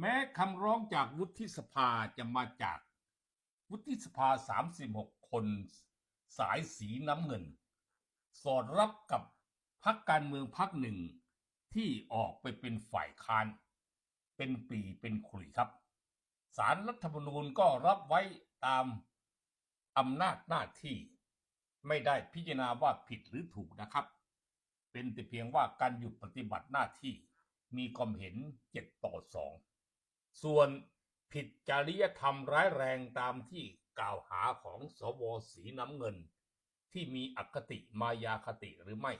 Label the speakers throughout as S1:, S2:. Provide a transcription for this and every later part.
S1: แม้คำร้องจากวุฒิสภาจะมาจากวุฒิสภา 36 คนสายสีน้ำเงิน สอดรับกับพักการเมืองพักหนึ่งที่ออกไปเป็นฝ่ายค้าน เป็นปีเป็นขลุยครับ สารรัฐธรรมนูญก็รับไว้ตามอำนาจหน้าที่ ไม่ได้พิจารณาว่าผิดหรือถูกนะครับ เป็นแต่เพียงว่าการหยุดปฏิบัติหน้าที่มีความเห็น7ต่อ2 ส่วนผิดจริยธรรมร้ายแรงตามที่กล่าวหาของสวสีน้ำเงิน ที่มีอคติมายาคติหรือไม่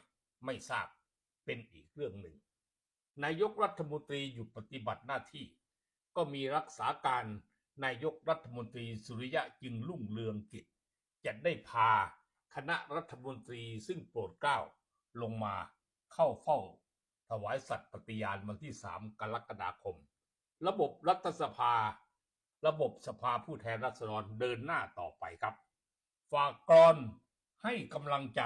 S1: ไม่ทราบเป็นอีกเรื่องหนึ่ง นายกรัฐมนตรีหยุดปฏิบัติหน้าที่ ก็มีรักษาการนายกรัฐมนตรีสุริยะจึงรุ่งเรืองกิจจะได้พาคณะรัฐมนตรีซึ่งโปรดเกล้าลงมาเข้าเฝ้า ถวายสัตย์ปฏิญาณวันที่ 3 กรกฎาคม ระบบรัฐสภา ระบบสภาผู้แทนราษฎรเดินหน้าต่อไปครับ ฝากกรอนให้กำลังใจ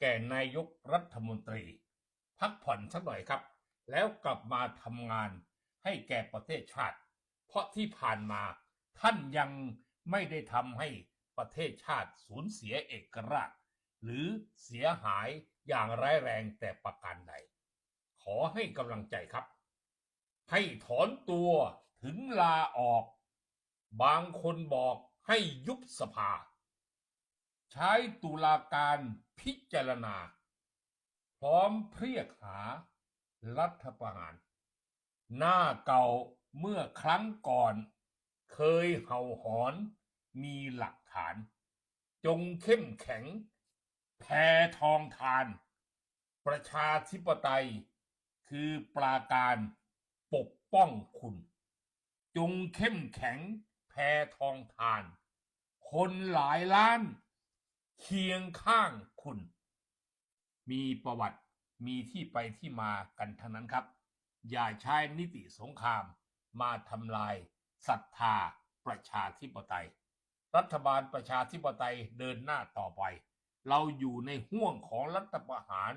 S1: แก่นายกรัฐมนตรี พักผ่อนสักหน่อยครับ แล้วกลับมาทำงานให้แก่ประเทศชาติ เพราะที่ผ่านมาท่านยังไม่ได้ทำให้ประเทศชาติสูญเสียเอกราช หรือเสียหายอย่างร้ายแรงแต่ประการใด ขอให้กำลังใจครับ ให้ถอนตัวถึงลาออก บางคนบอกให้ยุบสภา ใช้ตุลาการพิจารณา พร้อมเพรียกหารัฐประหาร หน้าเก่าเมื่อครั้งก่อน เคยเห่าหอนมีหลักฐาน จงเข้มแข็ง แพทองทาน ประชาธิปไตยคือปราการ ปกป้องคุณ จงเข้มแข็งแพทองทาน คนหลายล้าน เคียงข้างคุณ มีประวัติมีที่ไปที่มากันทั้งนั้นครับ อย่าใช้นิติสงครามมาทำลายศรัทธาประชาธิปไตย รัฐบาลประชาธิปไตยเดินหน้าต่อไป เราอยู่ในห่วงของรัฐประหาร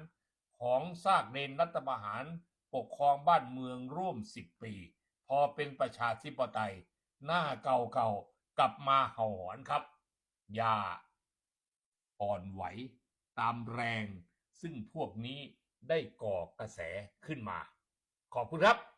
S1: ของซากเนนรัฐประหาร ปกครองบ้านเมืองร่วมสิบปี พอเป็นประชาธิปไตย หน้าเก่าๆกลับมาเห่าหอนครับ อย่าอ่อนไหวตามแรง ซึ่งพวกนี้ได้ก่อกระแสขึ้นมา ขอบคุณครับ